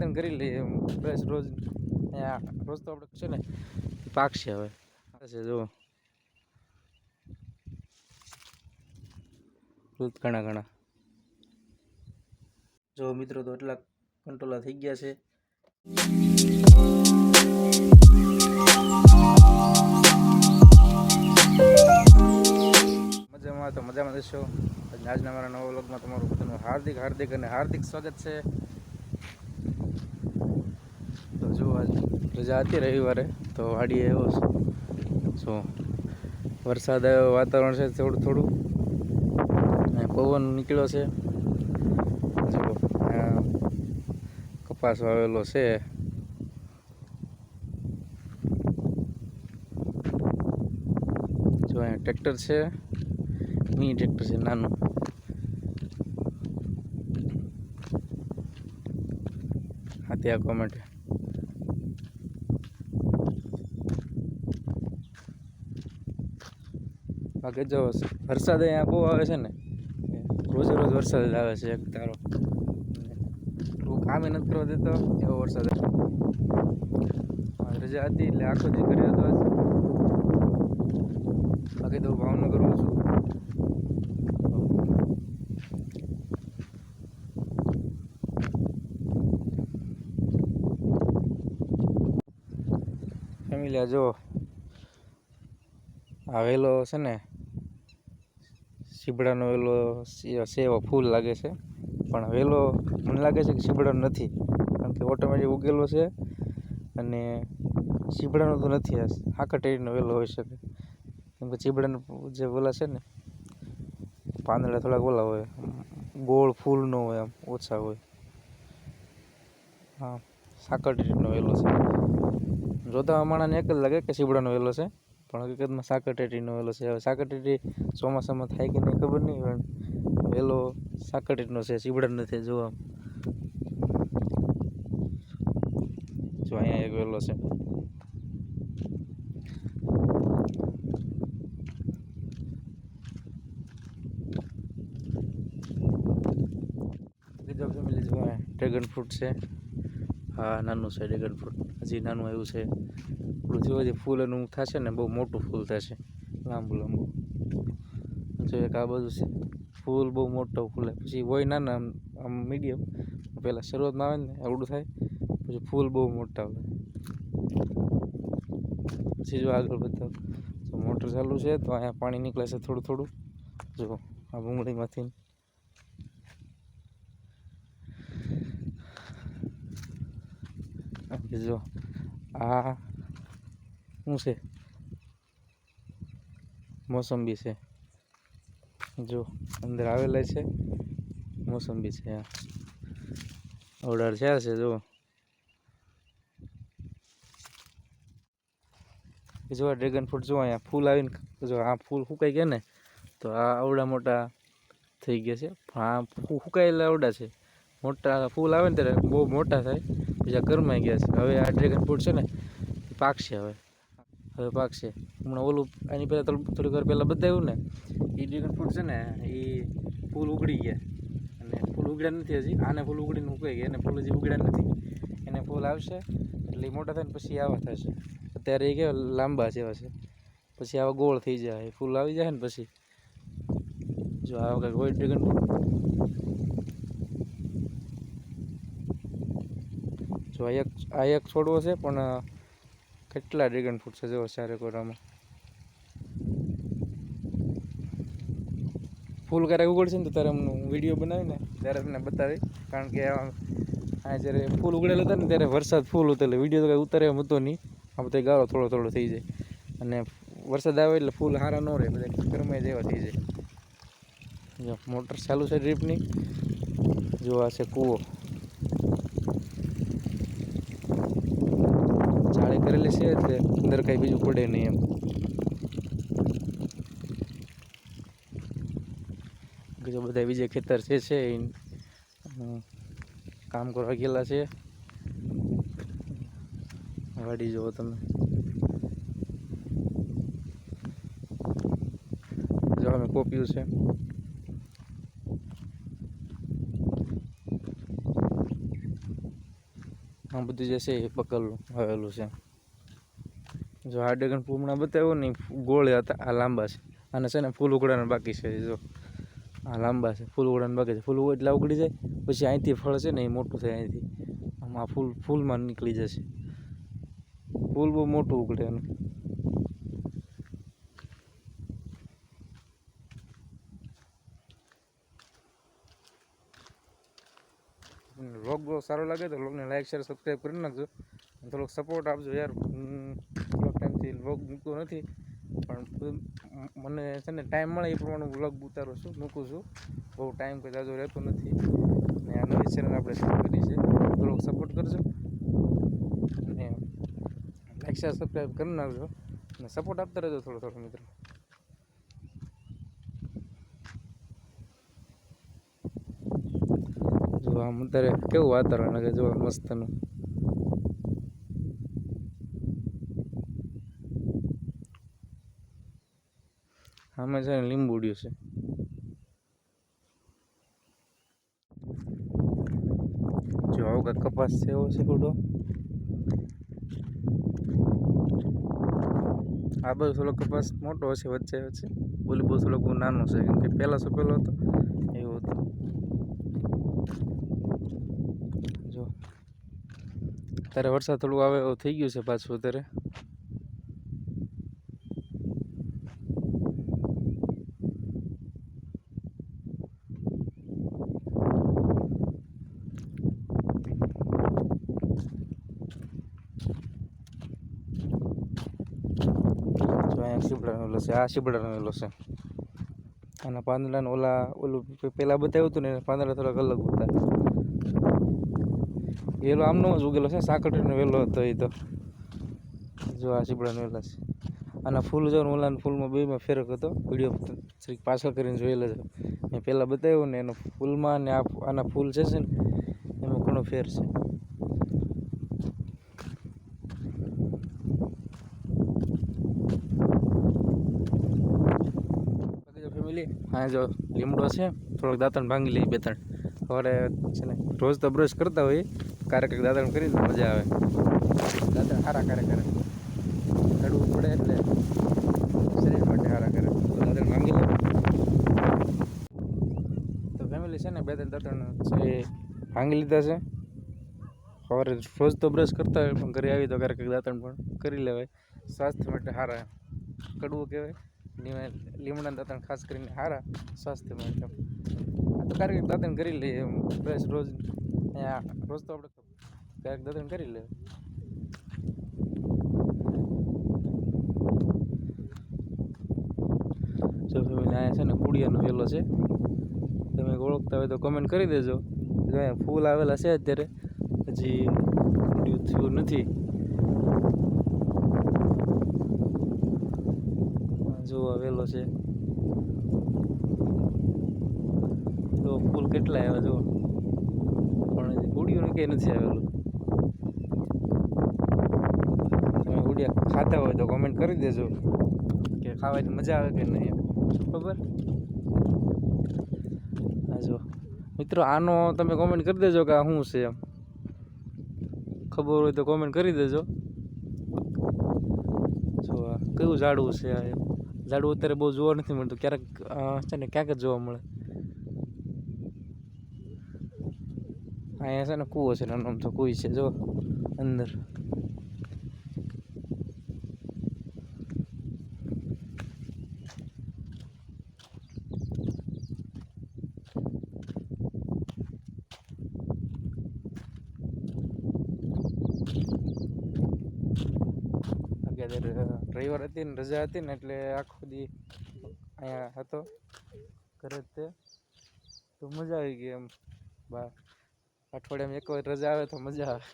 દાંતણ કરી લઈએ બસ રોજ રોજ તો આપણે છે ને પાકશે હવે. છે જુઓ. ઘણા ઘણા. જો મિત્રો તો એટલા કંટ્રોલા થઈ ગયા છે. મજામાં તો મજામાં દેશો આજના મારા નવા વ્લોગમાં તમારું બધાનું હાર્દિક હાર્દિક અને હાર્દિક સ્વાગત છે તો જો આજ રજા હતી રવિવારે, તો વાડીએ આવ્યો છું. શું? વરસાદ આવ્યો, વાતાવરણ છે થોડું થોડું. અને પવન નીકળ્યો છે. આ કપાસ વાવેલો છે. જો, અહીંયા ટ્રેક્ટર છે. મિની ટ્રેક્ટર છે, નાનું. હાથી ત્યાં માટે બાકી જો વરસાદ અહીંયા બહુ આવે છે ને? રોજે રોજ વરસાદ આવે છે એક તારો. હું કામે નથી કરવા દેતો, એવો વરસાદ રજા હતી એટલે આખો દી કર્યો હતો બાકી તો ભાવનગરમાં છું. ફેમિલી જો આવેલો છે ને સીબડાનો વેલો સેવો ફૂલ લાગે છે. પણ વેલો, મને લાગે છે કે શીબડાનો નથી. કારણ કે ઓટોમેટિક ઉગેલો છે અને શીબડાનો તો નથી આ હાકટેરીનો વેલો હોઈ શકે. કેમ કે ચીબડાનો જે વેલા છે ને, પાંદડા થોડાક ઓલા હોય, ગોળ ફૂલ ન હોય આમ, ઓછા હોય. હા સાકરટેરીનો વેલો છે. જોતા માણસને એક જ લાગે કે શીબડાનો વેલો છે. પણ હકીકતમાં સાકરટેટીનો વેલો છે. હવે સાકરટેટી ચોમાસામાં થાય કે નહીં ખબર નહીં, પણ વેલો સાકરટેટીનો છે સીબડા નથી જોવા. જો અહીંયા એક વેલો છે. ડ્રેગન ફ્રૂટ છે હા, નાનું છે ડ્રેગન ફ્રૂટ હજી નાનું આવ્યું છે. થોડું ધીરે જે ફૂલ એનું થશે ને બહુ મોટું ફૂલ થશે. લાંબુ લાંબુ. જો એક આ બધું છે. ફૂલ બહુ મોટો ફૂલે પછી હોય નાના, આમ આમ મીડિયમ પહેલાં શરૂઆતમાં આવે ને, આવડું થાય. પછી ફૂલ બહુ મોટા આવે પછી જો આગળ બતાવ. તો મોટર ચાલુ છે, તો અહીંયા પાણી નીકળે છે થોડું થોડું. જો, આ ભૂંગળીમાંથી જો, આ શું છે? મોસંબી છે. જો, અંદર આવેલા છે. મોસંબી છે આ ઓર્ડર છે છે જો જો ડ્રેગન ફ્રૂટ જો અહીંયા ફૂલ આવીને, જો, આ ફૂલ સુકાઈ ગયા ને, તો આ આવડા મોટા થઈ ગયા છે. આ સુકાયેલા આવડા છે. મોટા ફૂલ આવે ને ત્યારે બહુ મોટા થાય, બીજા કરમાઈ ગયા છે. હવે આ ડ્રેગન ફ્રૂટ છે ને પાકશે હવે. હવે પાકશે. હમણાં ઓલું એની પહેલાં થોડીક વાર પહેલાં બતાવ્યું ને એ ડ્રેગન ફ્રૂટ છે ને એ ફૂલ ઉગડી ગયા. અને ફૂલ ઉગડ્યા નથી હજી. આને ફૂલ ઉગડીને ઉગાઈ ગયા. એને ફૂલ હજી ઉગડ્યા નથી. એને ફૂલ આવશે, એટલે મોટા થાય ને પછી આવા થશે. અત્યારે એ કેવા લાંબા જેવા છે. પછી આવા ગોળ થઈ જાય. ફૂલ આવી જાય ને પછી. જો આવા કંઈક હોય ડ્રેગન ફ્રૂટ જો આ એક આ એક છોડવો છે, પણ કેટલા ડ્રેગન ફ્રૂટ છે જો ચારે કોરામાં? ફૂલ ક્યારેક ઉગડશે ને તો ત્યારે હું વીડિયો બનાવીને ત્યારે તમને બતાવી. કારણ કે આ જ્યારે ફૂલ ઉગડેલા હતા ને ત્યારે વરસાદ ફૂલ એટલે વીડિયો તો કાંઈ ઉતારે એમ હતો નહીં. આ બધા ગાળો થોડો થોડો થઈ જાય. અને વરસાદ આવે એટલે ફૂલ સારા ન રહે, બધા ગરમાય જેવા થઈ જાય. જો મોટર ચાલુ છે ડ્રીપની જો આ છે કૂવો. કરેલી છે એટલે અંદર કાંઈ બીજું પડે નહીં એમ. બીજા બધા બીજે ખેતર છે છે કામ કરવા ગયેલા છે. વાડી જુઓ તમે. જો અમે કોપ્યું છે. આ બધું જે છે એ પકડલું આવેલું છે. જો આ ડ્રેગન ફૂલ હમણાં બતાવ્યો ને ગોળ હતા, આ લાંબા છે. અને છે ને ફૂલ ઉગડાના બાકી છે, જો. આ લાંબા છે, ફૂલ ઉગડાના બાકી છે. ફૂલ એટલા ઉગડી જાય, પછી અહીંથી ફળ છે ને એ મોટું થાય અહીંથી. આમાં ફૂલ, ફૂલમાં નીકળી જશે. ફૂલ બહુ મોટું ઉગડે એનું. વ્લોગ બહુ સારો લાગે તો વ્લોગને લાઈક શેર સબસ્ક્રાઈબ કરી નાખજો. થોડોક સપોર્ટ આપજો યાર. હું થોડોક વ્લોગ મૂકતો નથી. પણ મને છે ને ટાઈમ મળે એ પ્રમાણે વ્લોગ ઉતારું છું, મૂકું છું. બહુ ટાઈમ કોઈ જાજો રહેતો નથી. અને આ નવી ચેનલ આપણે શરૂ કરી છે. થોડોક સપોર્ટ કરજો. અને લાઈક શેર સબસ્ક્રાઈબ કરી નાખજો. અને સપોર્ટ આપતા રહેજો થોડો થોડો મિત્રો. જો આમ અત્યારે કેવું વાતાવરણ લાગે જો મસ્તનું. આમાં છે ને લીંબુડિયું છે. જો આવો કપાસ છે એવો છે ખોટો આ બધો થોડો કપાસ મોટો હશે, વચ્ચે વચ્ચે. બોલી બહુ થોડો બહુ નાનો છે કેમ કે પહેલાં પેલો હતો, એવો હતો. જો, અત્યારે વરસાદ થોડું આવે, એવું થઈ ગયું છે પાછું અત્યારે જો અહીંયા શીપડાનો વેલો છે આ શીપડાનો વેલો છે આના પાંદડાને ઓલા, ઓલું પહેલાં બતાવ્યું હતું ને પાંદડા થોડાક અલગ હતા વેલો આમનો જ ઉગેલો છે સાકરનો વેલો હતો એ તો. જો આ શીપડાનો વેલા છે આના ફૂલ જો ને ઓલાના ફૂલમાં બેમાં ફેરક હતો, વીડિયો શ્રી પાછળ કરીને જોયેલો છે. મેં પહેલાં બતાવ્યું ને, એનો ફૂલમાં ને આના ફૂલ છે ને, એમાં ઘણો ફેર છે. જો હા, જો લીમડો છે, થોડોક દાંતણ ભાંગી લઈ બે ત્રણ. સવારે છે ને, રોજ તો બ્રશ કરતા હોય ક્યારેક દાંતણ કરી મજા આવે. દાંતણ સારા કરે કરે. ચડવું પડે એટલે શરીર માટે સારા કરે. દાંતણ ભાંગી લે. તો ફેમિલી છે ને, બે ત્રણ દાંતણ છે એ ભાંગી લીધા છે. સવારે રોજ તો બ્રશ કરતા હોય, પણ ઘરે આવી તો ક્યારેક દાંતણ પણ કરી લેવાય. સ્વાસ્થ્ય માટે સારા કડવું કહેવાય. લીમડાના દાંતણ ખાસ કરીને સારા સ્વાસ્થ્ય માટે આ તો ક્યારેક દાંતણ કરી લઈએ એમ બ્રશ રોજ. રોજ તો આપણે ક્યારેક દાંતણ કરી લઈએ જો અહીંયા છે ને કુડિયાનો વેલો છે, તમે ઓળખતા હોય તો કમેન્ટ કરી દેજો. જો અહીંયા ફૂલ આવેલા છે અત્યારે, હજી થયું નથી આ જો આવેલો છે. તો ફૂલ કેટલા આવ્યા જો પણ કુડિયું કંઈ નથી આવેલું. તમે ગુડિયા ખાતા હોય તો કોમેન્ટ કરી દેજો કે ખાવાની મજા આવે કે નહીં. હા જો મિત્રો, આનો તમે કોમેન્ટ કરી દેજો કે આ શું છે એમ. ખબર હોય તો કોમેન્ટ કરી દેજો. જો કયું ઝાડવું છે આ એમ? ઝાડવું અત્યારે બહુ જોવા નથી મળતું. ક્યારેક છે ને, ક્યાંક જ જોવા મળે. અહીંયા છે ને કૂવો છે નાનો તો કુઈ છે, જો, અંદર અત્યારે રવિવાર હતી ને રજા હતી ને એટલે આખો દી અહીંયા હતો ઘરે તે. તો મજા આવી ગઈ એમ. બા, અઠવાડિયામાં એક વાર રજા આવે તો મજા આવે.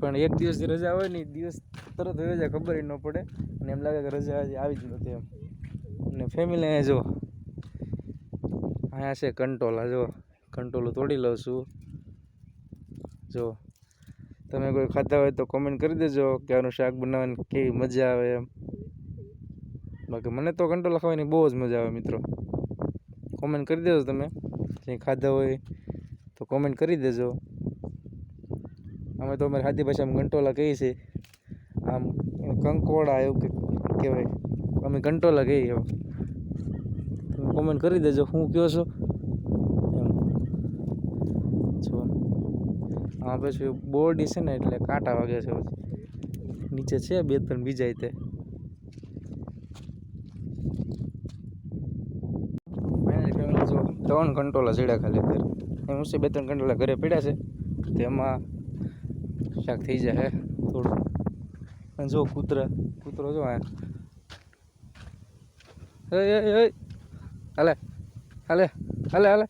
પણ એક દિવસ રજા હોય ને દિવસ તરત હોય જાય, ખબર ન પડે. અને એમ લાગે કે રજા આવી જ નથી એમ. અને ફેમિલી અહીંયા જો અહીંયા છે કંટોલા જો કંટોલું તોડી લઉં છું. જો, તમે કોઈ ખાતા હોય તો કોમેન્ટ કરી દેજો કે આનું શાક બનાવવાની કેવી મજા આવે એમ. બાકી મને તો કંટોલા ખાવાની બહુ જ મજા આવે મિત્રો. કોમેન્ટ કરી દેજો તમે. જે ખાધા હોય તો કોમેન્ટ કરી દેજો. અમે તો અમારી ખાધી ભાષામાં કંટોલા કહીએ છીએ. આમ કંકોડા એવું કે કહેવાય. અમે કંટોલા કહીએ કોમેન્ટ કરી દેજો. હું કહો છો એમ જો આ પછી બોરડી છે ને એટલે કાંટા વાગે છે નીચે છે બે ત્રણ બીજા તે. ત્રણ કંટોલા ચડ્યા ખાલી અત્યારે. એમ છે, બે ત્રણ કંટોલા ઘરે પડ્યા છે તેમાં શાક થઈ જાય થોડું. અને જો કૂતરા, કૂતરો જો આ હાલે હાલે હાલે હાલે.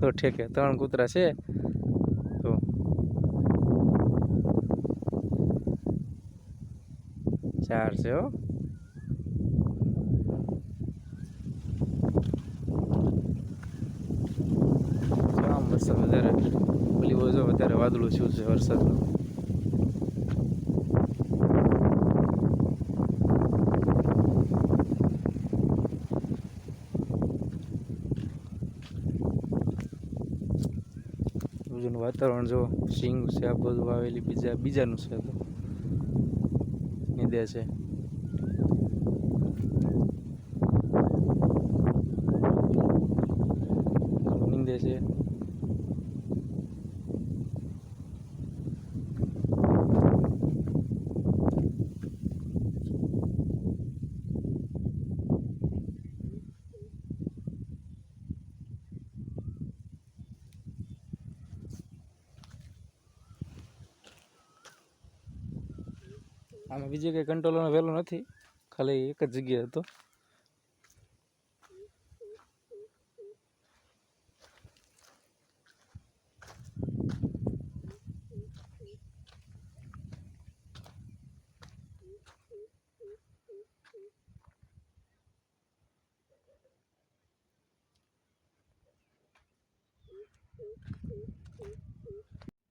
તો ઠીક, ત્રણ કૂતરા છે તો ચાર છે હો જો આમ વરસાદ વધારે પેલી બાજુ વધારે વાદળું શું છે વરસાદનું. વાતાવરણ જો સિંગ છે, આ બધું આવેલી બીજા, બીજાનું છે નીદે છે નીંદે છે આમાં બીજી કંઈ કંટ્રોલનો વહેલો નથી. ખાલી એક જ જગ્યાએ હતો.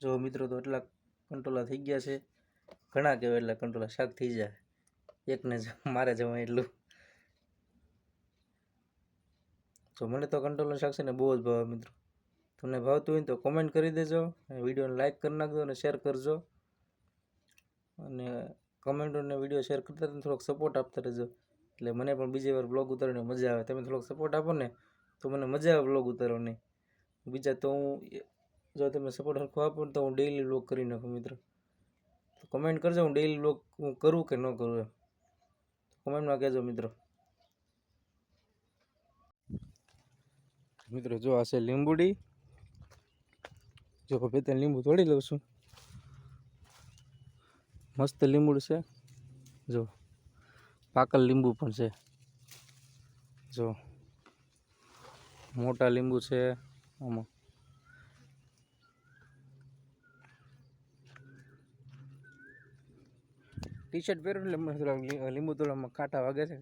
જો મિત્રો તો એટલા કંટ્રોલા થઈ ગયા છે. ઘણા કહેવાય એટલે કંટ્રોલા શાક થઈ જાય. એકને મારે જવાય એટલું. તો મને તો કંટ્રોલર શાક છે ને બહુ જ ભાવે મિત્રો. તમને ભાવતું હોય ને તો કોમેન્ટ કરી દેજો. વિડીયોને લાઇક કરી નાખજો અને શેર કરજો. અને કમેન્ટ અને વીડિયો શેર કરતા થોડોક સપોર્ટ આપતા રહેજો. એટલે મને પણ બીજી વાર બ્લોગ ઉતારવાની મજા આવે. તમે થોડોક સપોર્ટ આપો ને તો મને મજા આવે બ્લોગ ઉતારવાની. બીજા તો હું, જો તમે સપોર્ટ સરખો આપો તો હું ડેઈલી બ્લોગ કરી નાખું મિત્રો. તો કમેન્ટ કરજો, હું ડેઈલી બ્લોગ હું કરું કે ન કરું એમ. કમેન્ટમાં કહેજો, મિત્રો. મિત્રો, જો આ છે લીંબુડી જો બે ત્રણ લીંબુ તોડી લઉં છું. મસ્ત લીંબુડ છે. જો, પાકલ લીંબુ પણ છે. જો, મોટા લીંબુ છે. આમાં ટી શર્ટ પહેરું એટલે મને થોડાક લી- લીંબુ કાંટા વાગે છે.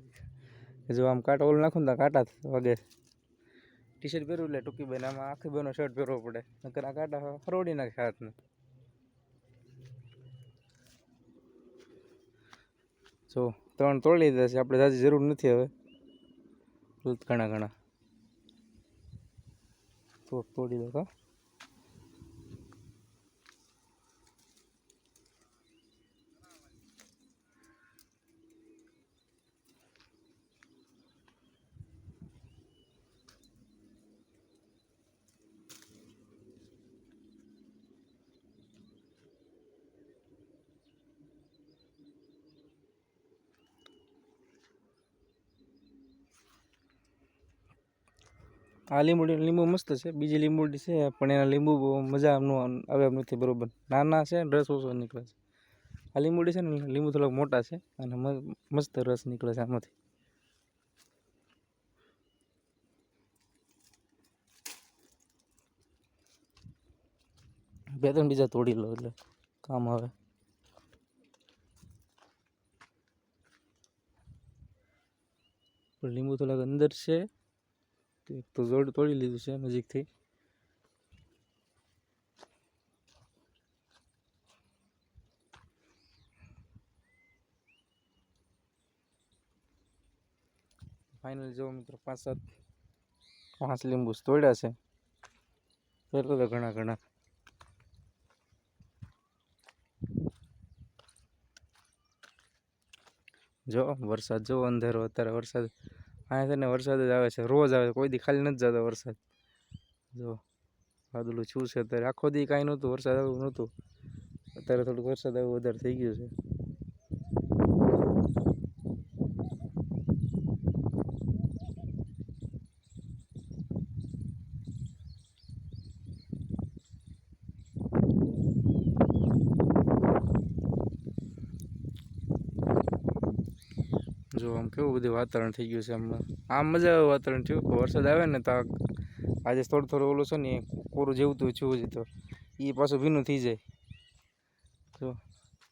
જો આમ કાંટા ઓલ નાખું ને કાંટા વાગે ટી શર્ટ પહેરું એટલે ટૂંકી બેન, આમાં આખી બેનો શર્ટ પહેરવો પડે. નકર આ કાંટા હરોડી નાખે હાથને. જો, ત્રણ તોડી લીધા છે, આપણે જાજી જરૂર નથી હવે. ઘણા ઘણા. તોડી દો કા આ લીંબુ લીંબુ મસ્ત છે. બીજી લીંબુડી છે, પણ એના લીંબુ મજા નો આવે એમ નથી બરોબર. નાના છે રસ ઓછો નીકળે છે. આ લીંબુડી છે ને, લીંબુ થોડાક મોટા છે અને મસ્ત રસ નીકળે છે આમાંથી. બે ત્રણ બીજા તોડી લો એટલે કામ આવે. લીંબુ થોડાક અંદર છે. એક તો જોડ તોડી લીધું છે નજીકથી. ફાઇનલ જો મિત્રો પાંચ સાત પાંચ લીંબુ તોડ્યા છે. તો ઘણા ઘણા. જો વરસાદ, જો અંધારો, અત્યારે વરસાદ અહીંયા છે ને વરસાદ જ આવે છે. રોજ આવે કોઈ દી ખાલી નથી જતો વરસાદ. જો વાદળું છું છે અત્યારે. આખો દી કાંઈ નહોતું, વરસાદ આવ્યું નહોતું. અત્યારે થોડુંક વરસાદ આવ્યું વધારે થઈ ગયું છે જો આમ કેવું બધું વાતાવરણ થઈ ગયું છે હમણાં? આમ મજા આવે વાતાવરણ થયું. વરસાદ આવે ને તો આજે થોડું થોડું ઓલું છે ને કોરું જેવું તું છું હજી તો એ પાછું ભીનું થઈ જાય. તો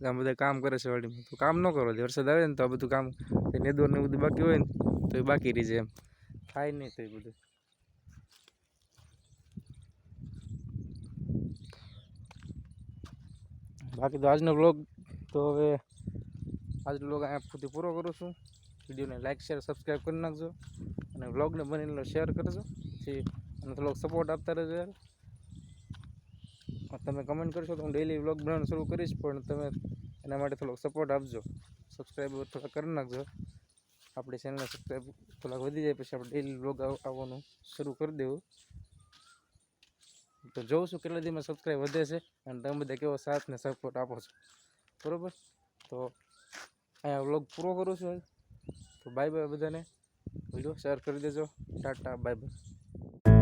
આમ બધા કામ કરે છે વાડીમાં. તો કામ ન કરો, જે વરસાદ આવે ને તો આ બધું કામ નેદોર ને બધું બાકી હોય ને, તો એ બાકી રહી જાય એમ. થાય નહીં તો એ બધું. બાકી તો આજનો બ્લોગ તો હવે, આજનો બ્લોગ અહીંયા પૂરો કરું છું. વિડીયોને લાઇક શેર સબસ્ક્રાઈબ કરી નાખજો અને બ્લોગને બનીને શેર કરજો. પછી અને થોડોક સપોર્ટ આપતા રહેજો યાર. તમે કમેન્ટ કરશો તો હું ડેઈલી વ્લોગ બનાવવાનું શરૂ કરીશ, પણ તમે એના માટે થોડોક સપોર્ટ આપજો. સબસ્ક્રાઈબ થોડા કરી નાખજો. આપણી ચેનલને સબસ્ક્રાઈબ થોડાક વધી જાય, પછી આપણે ડેઈલી વ્લોગ આવવાનું શરૂ કરી દેવું. તો જોઉં છું કેટલા દીમાં સબસ્ક્રાઈબ વધે છે અને તમે બધા કેવો સાથ ને સપોર્ટ આપો છો. બરોબર? તો અહીંયા વ્લોગ પૂરો કરું છું. તો બાય બાય બધાને. વીડિયો શેર કરી દેજો. Tata bye bye